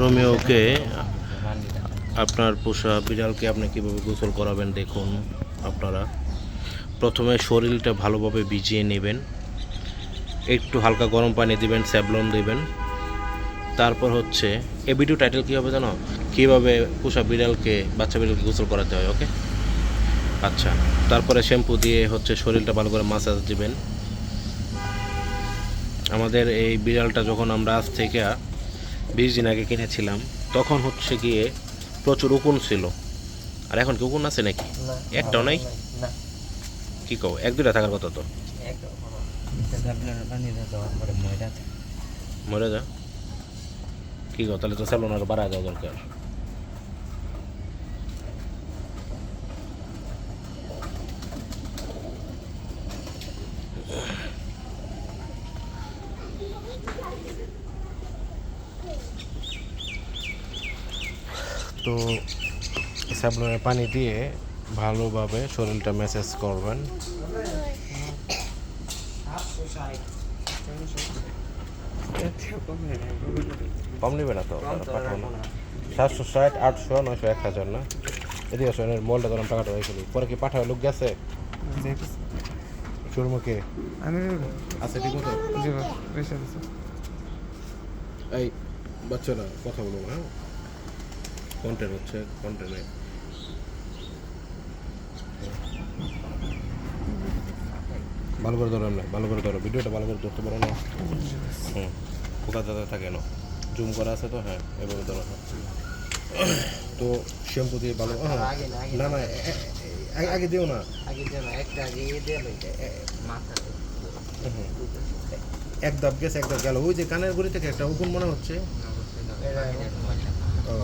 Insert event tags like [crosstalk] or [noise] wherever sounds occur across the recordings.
রোমিওকে আপনার পোষা বিড়ালকে আপনি কীভাবে গোসল করাবেন দেখুন আপনারা। প্রথমে শরীরটা ভালোভাবে ভিজিয়ে নেবেন। একটু হালকা গরম পানি দিবেন স্যাবলন দিবেন। তারপর হচ্ছে এ ভিডিও টাইটেল কী হবে জানো? কীভাবে পোষা বিড়ালকে, বাচ্চা বিড়ালকে গোসল করাতে হয় ওকে আচ্ছা তারপরে শ্যাম্পু দিয়ে হচ্ছে শরীরটা ভালো করে মাসাজ দিবেন। আমাদের এই বিড়ালটা যখন আমরা আজ থেকে বিশ দিন আগে কিনেছিলাম তখন হচ্ছে গিয়ে প্রচুর উকুন ছিল আর এখন কি উকুন আছে নাকি একটাও নাই কি কও এক দুটা থাকার কথা তো মরে যা কি কো তাহলে তো সেলুন আর বাড়া যাওয়া দরকার তো স্যাবলনের পানি দিয়ে ভালোভাবে শরীরটা ম্যাসেজ করবেন। কম নেবে না তো? পাঠাবো না। সাতশো ষাট আটশো নয়শো এক হাজার না? এদিকে এর মলটা ধরুন টাকাটা হয়ে ফেলি পরে কি পাঠাবে লোক গেছে? সুরমুখে আমি আছে ঠিক আছে। এই বাচ্চারা কথা বলব হ্যাঁ? কন্টেন্ট হচ্ছে কন্টেন্টে ভালো করে ধরো না ভালো করে ধরো ভিডিওটা ভালো করে ধরতে পারো না। হুম পোকা যাতে থাকে না। জুম করা আছে তো হ্যাঁ এভাবে ধরো। তো শ্যাম্পু দিয়ে ভালো হ্যাঁ। না, না আগে দিও না। আগে দিও না একটা আগে দিয়ে মাথা এক ধাপ গেছে এক ধাপ গেল। ওই যে কানের গুড়ি থেকে একটা উকুন মনে হচ্ছে? ও।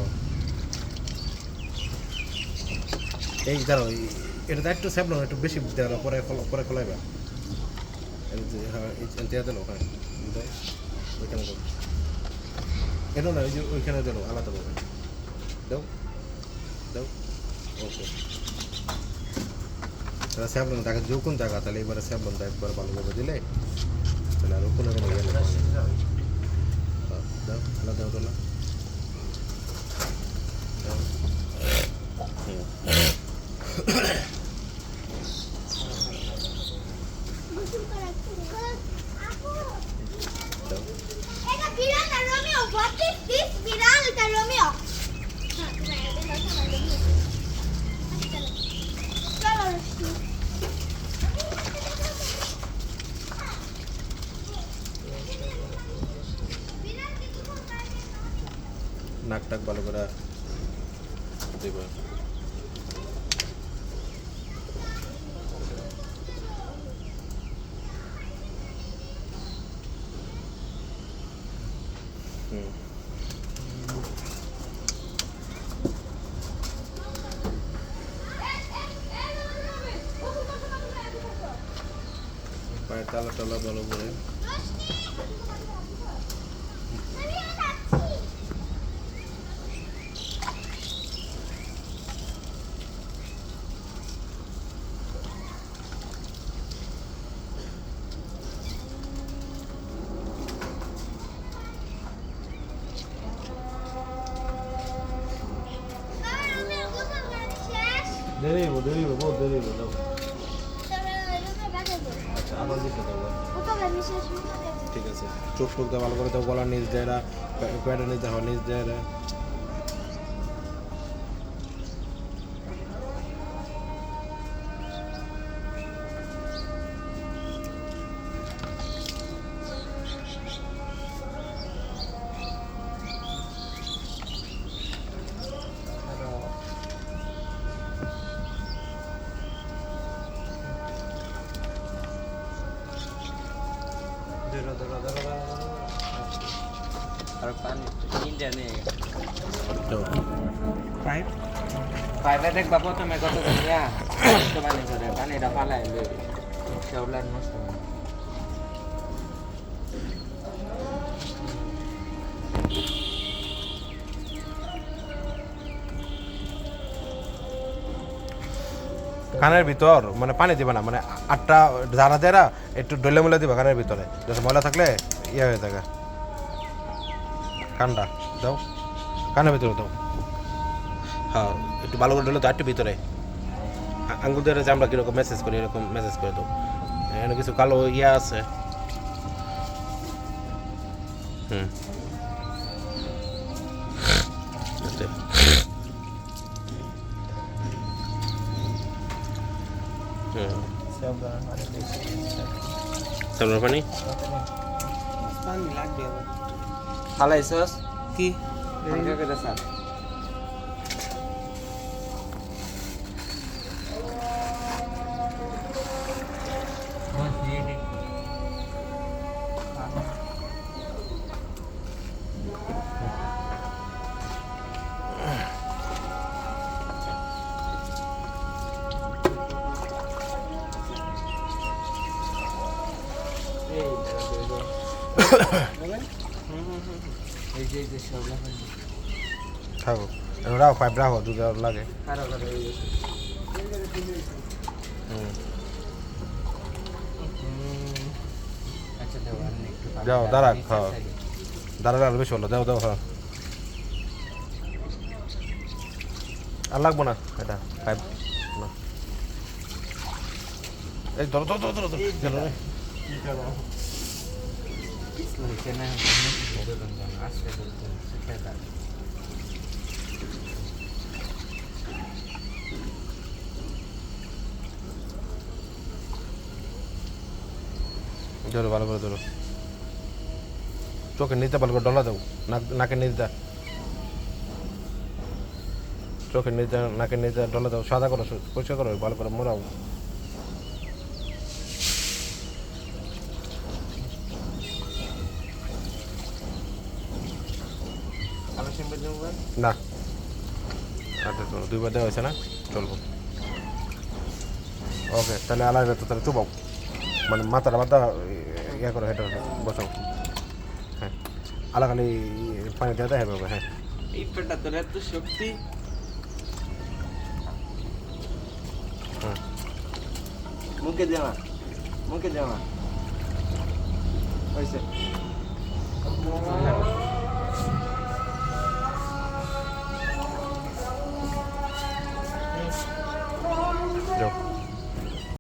এই দাঁড়াও এটা তো একটু স্যাপলো একটু বেশি দেওয়া পরে পরে খোলাইবা হ্যাঁ দেওয়া দিল হ্যাঁ ওইখানে দাও। এটা না ওই যে ওইখানে দিল আলাদা পাবে দাও দাও, ওকে। তাহলে স্যাবলন তাকে যখন জায়গা তাহলে এবারে স্যাবলনটা একবার ভালোভাবে দিলে, তাহলে আর কোনো কোনো ইয়ে নেই দাও দাও, আলাদা হতো না। দাও। দাও এটা বিড়ালটা রোমিও হোয়াট ইজ দিস বিড়ালটা রোমিও চলো রশ্মি নাক টাক ভালো করে দেবে। হুম। পায়ের তালা টালা ভালো করে রোমিও গোসল করে শেষ দেরি হইব দেরি হইব বহুত দেরি হইব আচ্ছা আবার ঠিক আছে। চোখ টোক ভালো করে দাও গলার নিজ দেয় প্যাডের নিচ দেওয়া নিচ দেয় ধরো কানের ভিতর মানে পানি দিবে না মানে আটটা জারা দেরা একটু ডলে মলে দিবা কানের ভিতরে। যাতে ময়লা থাকলে ইয়ে হয়ে থাকে। কানটা দাও। কানের ভিতরে দাও। হ্যাঁ একটু ভালো করে ঢেলে তো একটু ভিতরে। আঙ্গুল ধরে যে আমরা কীরকম মেসেজ করি এরকম মেসেজ করে দাও। এখানে কিছু কালো ইয়া আছে। হুম। এতে। হুম। পানি পানি লাগবে আবার হালাইছস কি? স্যার [coughs] এই যে এই যে সব লাগানো। থাকো। রাখো দুধ লাগে। আচ্ছা আর পানি যাও, দাও, দাঁড়া, খাও। দাঁড়া দাঁড়া বেশি হলো দাও দাও হ্যাঁ আর লাগবো না এটা পাইপ না। এই ধরো ধরো ধরো ধরো ধরো ভালো করে ধরো। চোখে নিতে ভালো করে ডলা দাও, নাক নাকে নিতে চোখে নিতে নাকে নিতে ডলা দাও, সাদা করো, পরিষ্কার করো, ভালো করে মোড়াও। না। আচ্ছা চলো দুইবার দেওয়া হয়েছে না? চলবো। ওকে তাহলে আলাদা তো তাহলে চুবাও। মানে মাথাটা মাথা ইয়ে করো হেঁটে বসাও। হ্যাঁ। আলাখালি পানি দেওয়া দেয় হবে হ্যাঁ। এই পেটটা তোর এত শক্তি। হুম মুখে দেওয়া মুখে দেওয়া হয়েছে। Yok.